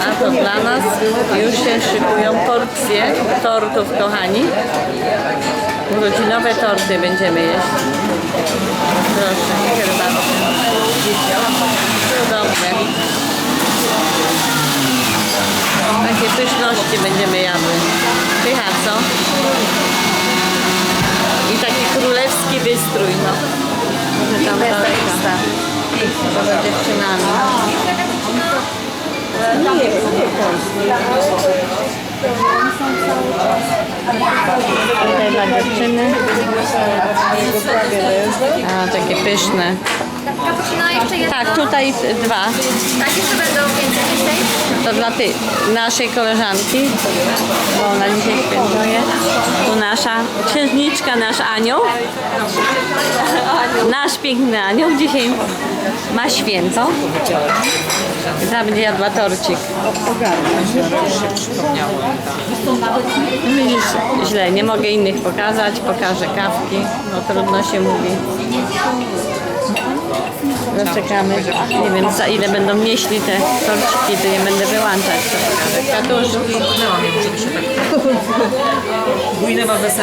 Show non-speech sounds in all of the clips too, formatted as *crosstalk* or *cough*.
A to dla nas już się szykują porcje tortów, kochani. Urodzinowe torty będziemy jeść. Proszę, herbatę. Cudowne. Takie pyszności będziemy jadły. Pycha, co? I taki królewski wystrój, no. Może tam daleka. Poza dziewczynami. Tutaj dla dziewczyny. A, takie pyszne. Cappuccino jeszcze jedno. Tak, tutaj dwa. Tak, jeszcze będą więcej. To dla ty, naszej koleżanki, bo ona dzisiaj świętuje. Nasza księżniczka, nasz anioł. Nasz piękny anioł dzisiaj ma święto. Zaraz będzie jadła torcik. Źle, nie mogę innych pokazać, pokażę kawki, no trudno się mówi. Zaczekamy, nie wiem za ile będą nieśli te torciki, to je będę wyłączać. To pokażę. Kwiatusz, Popchnęła mnie, żeby się tak... Bujne ma bez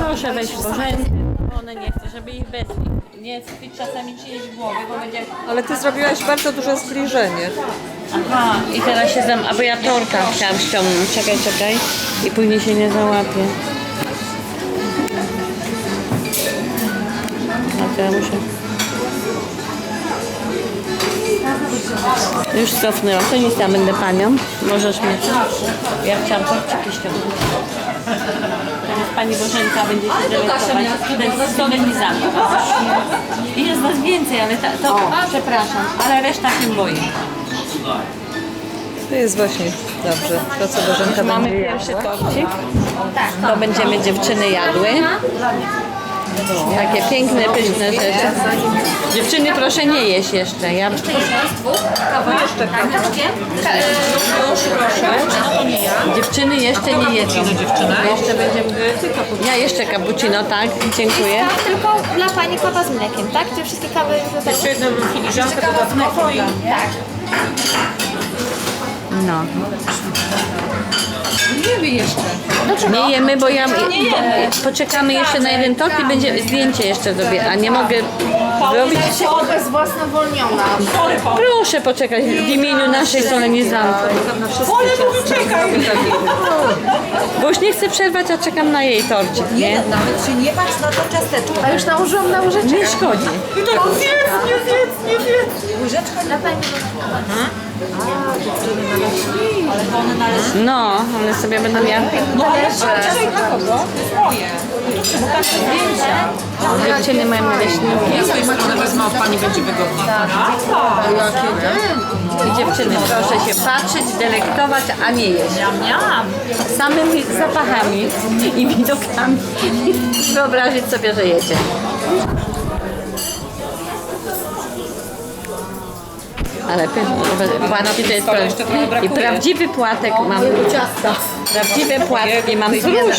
proszę weź Bożenkę, bo one nie chcę, żeby ich bez nie chwyć czasami czyjeś głowy, bo będzie... Ale ty zrobiłaś bardzo duże zbliżenie. Aha, i teraz się zam... Albo ja torta chciałam ściągnąć. Czekaj, czekaj. I później się nie załapię. A to ja muszę... Już cofnęłam. To nic, ja będę panią. Możesz mnie... Ja chciałam torciki ściągnąć. Teraz pani Bożenka będzie się delektować z solenizami. I jest was więcej, ale ta, to... Przepraszam, ale reszta się boi. To jest właśnie dobrze. To co Bożenka Mamy będzie pierwszy torcik. To będziemy dziewczyny jadły. Takie piękne, pyszne rzeczy. Dziewczyny, proszę nie jeść jeszcze. Ja... Jeszcze z dwóch. Kawa jeszcze. Tak, kaczkiem. Dziewczyny jeszcze nie jedzą. Jeszcze będziemy... Ja jeszcze cappuccino, tak? Dziękuję. Tylko dla Pani kawa z mlekiem, tak? Te wszystkie kawy już. Jeszcze jedną filiżankę dodatkowo i... Tak. No. Nie wie jeszcze. Nie jemy, bo ja... Poczekamy jeszcze na jeden tort i będzie zdjęcie jeszcze zrobię. A nie mogę zrobić... Osoba jest własnowolniona. Proszę poczekać w imieniu naszej solenizantki. Bo już nie chcę przerwać, a czekam na jej torcik, nie? Nawet się nie patrz na to ciasteczko. A już nałożyłam na łyżeczkę. Nie szkodzi. Łyżeczka Dla Pani No, one sobie będą miały. Dziewczyny mają naleśniki. Ja sobie makinę wezmę, a pani będzie wygodna. I dziewczyny, proszę się patrzeć, delektować, a nie jeść. Samymi zapachami i widokami wyobrazić sobie, że jecie. Ale pyszne. Płatki to jest pra- i prawdziwy płatek mam. Prawdziwe płatki mam z róż.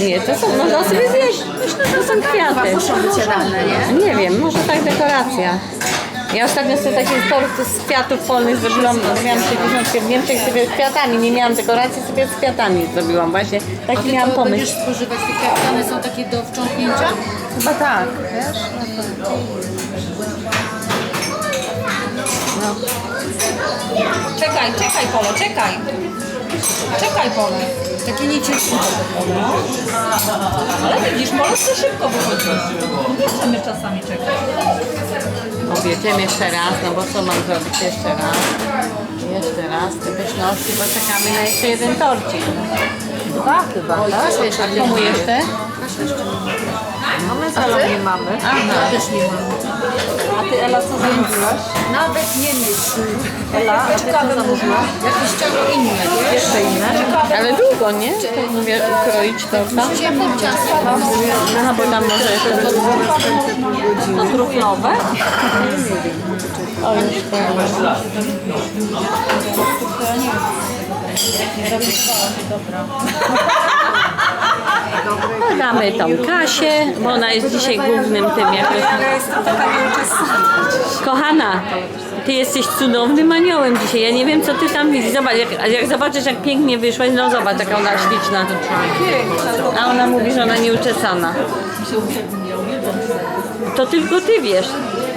Nie, to są, można sobie zjeść. Myślę, że to są kwiaty. muszą być jadalne, nie? Nie wiem, może tak dekoracja. Ja ostatnio sobie takie torty z kwiatów polnych zrobiłam, miałam 60 w Niemczech sobie z kwiatami, nie miałam dekoracji, sobie z kwiatami zrobiłam właśnie. Taki miałam pomysł. Będziesz spożywać te kwiaty, one są takie do wciągnięcia? Chyba tak. Czekaj, czekaj Polo, czekaj. Czekaj Polo. Takie niecieczne. Ale widzisz, to szybko wychodzić. Nie chcemy czasami czekać. Objedziemy jeszcze raz, no bo co mam zrobić jeszcze raz? Jeszcze raz te pyszności, bo czekamy na jeszcze jeden torcik. Dwa chyba, tak? A komu jeszcze? No my z Elą nie mamy. Ja też nie mam. A ty Ela co zamówiłaś? Nawet nie myśl. Ela, a ty co zamówiłaś? Jakieś czego inne, wiesz? Jeszcze inne? Ale długo, nie? To mówię, kroić torta. Ciepłe ciasto. Aha, bo tam może jeszcze to truflowe. O, już to. No, *laughs* damy tą Kasię, bo ona jest dzisiaj głównym tym jakoś. Ja jestem taka nieuczesana. Kochana, ty jesteś cudownym aniołem dzisiaj. Ja nie wiem, co ty tam widzisz. Zobacz, jak, jak zobaczysz, jak pięknie wyszłaś, no zobacz, jaka ona śliczna. A ona mówi, że ona nieuczesana. To tylko ty wiesz.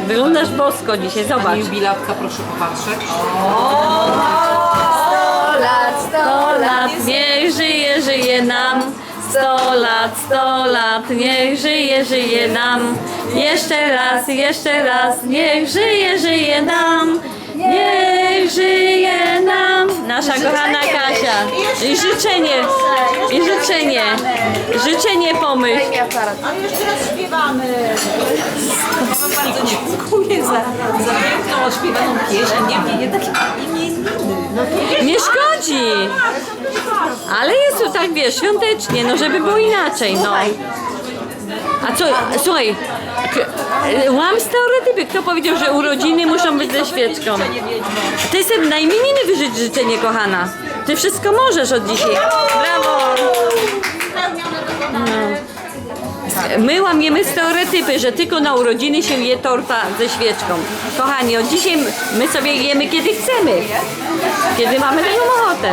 Wyglądasz bosko dzisiaj, zobacz. Jubilatka, proszę popatrzeć. Lat, sto Sto lat, niech żyje, żyje nam. Sto lat, sto lat, niech żyje, żyje nam. Jeszcze raz, jeszcze raz, niech żyje, żyje nam. Niech żyje nam. Nasza kochana Kasia. I życzenie, i życzenie, życzenie pomyśl. Bardzo dziękuję za, za piękną, odśpiewaną pieśń. Nie, nie, nie takie Ale jest to tak, wiesz, świątecznie, no żeby było inaczej, no. A co, słuchaj, łam stereotypy. Kto powiedział, że urodziny muszą być ze świeczką? Ty sobie na imieniny wyżyć życzenie, kochana. Ty wszystko możesz od dzisiaj. Brawo! No. My łamiemy stereotypy, że tylko na urodziny się je torta ze świeczką. Kochani, od dzisiaj my sobie jemy kiedy chcemy. Kiedy mamy taką ochotę.